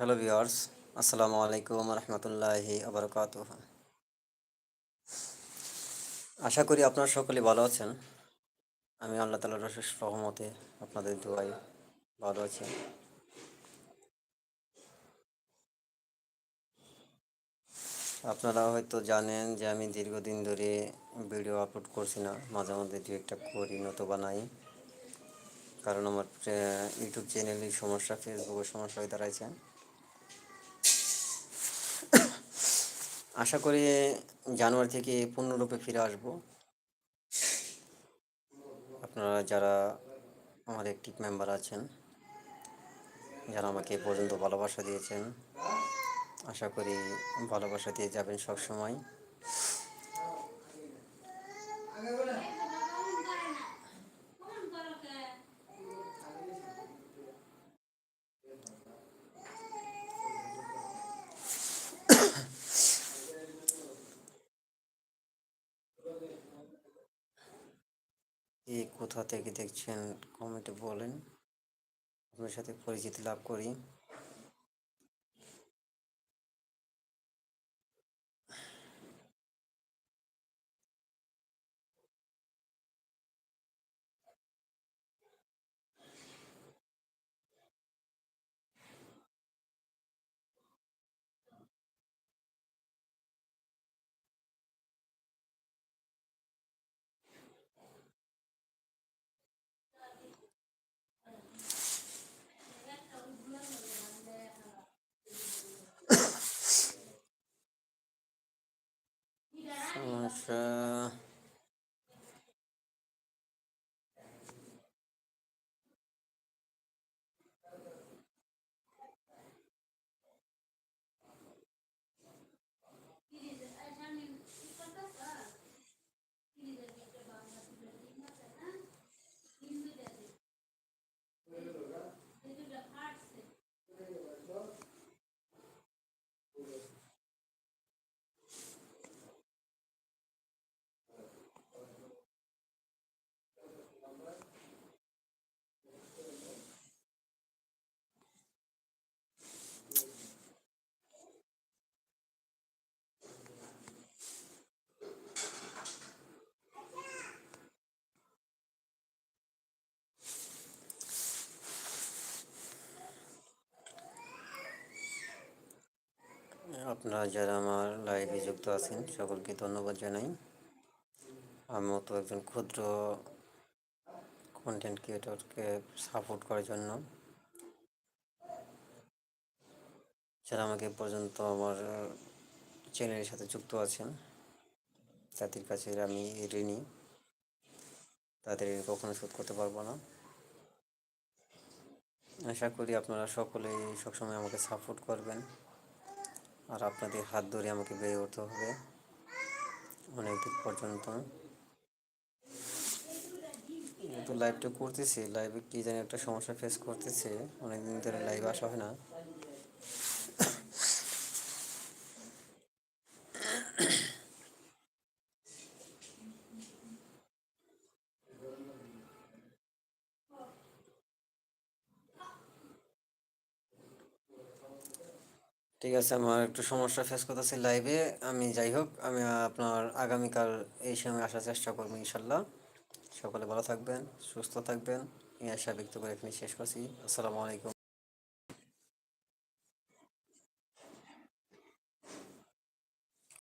Hello viewers আসসালামু আলাইকুম রহমতুল্লাহি আবরকাত আশা করি আপনারা সকলে ভালো আছেন। আমি আল্লাহ তালার রহমতে আপনাদের দোয়াই ভালো আছি। আপনারা হয়তো জানেন যে আমি দীর্ঘদিন ধরে ভিডিও আপলোড করছি না, মাঝে মধ্যে দু একটা করি, নতুবা নাই। কারণ আমার ইউটিউব চ্যানেলের সমস্যা ফেসবুকের সমস্যা হয়ে দাঁড়াইছে। আশা করি জানুয়ারি থেকে পূর্ণরূপে ফিরে আসব। আপনারা যারা আমার একটিভ মেম্বার আছেন, যারা আমাকে পর্যন্ত ভালোবাসা দিয়েছেন, আশা করি ভালোবাসা দিয়ে যাবেন সব সময় কে কোথা থেকে দেখছেন কমেন্টে বলেন। আপনার সাথে পরিচিতি লাভ করি। সমস্যা আপনারা যারা আমার লাইভে যুক্ত আছেন, সকলকে ধন্যবাদ জানাই। আমিও তো একজন ক্ষুদ্র কন্টেন্ট ক্রিয়েটরকে সাপোর্ট করার জন্য, যারা আমাকে পর্যন্ত আমার চ্যানেলের সাথে যুক্ত আছেন, তাদের কাছে আমি ঋণী। তাদের কখনো শোধ করতে পারব না। আশা করি আপনারা সকলেই সবসময় আমাকে সাপোর্ট করবেন। আর আপনাদের হাত ধরে আমাকে বেড়ে উঠতে হবে। অনেক দূর পর্যন্ত তো লাইভটা করতেছি লাইভে কী জানি একটা সমস্যা ফেস করতেছে। অনেকদিন ধরে লাইভ আসা হয় না। ঠিক আছে, আমার একটু সমস্যা ফেস করতেছি লাইভে আমি যাই হোক, আমি আপনার আগামীকাল এই সময় আসার চেষ্টা করব ইনশাল্লাহ। সকলে ভালো থাকবেন, সুস্থ থাকবেন। এই আশা ব্যক্ত করে এখানে শেষ করছি। আসসালামু আলাইকুম।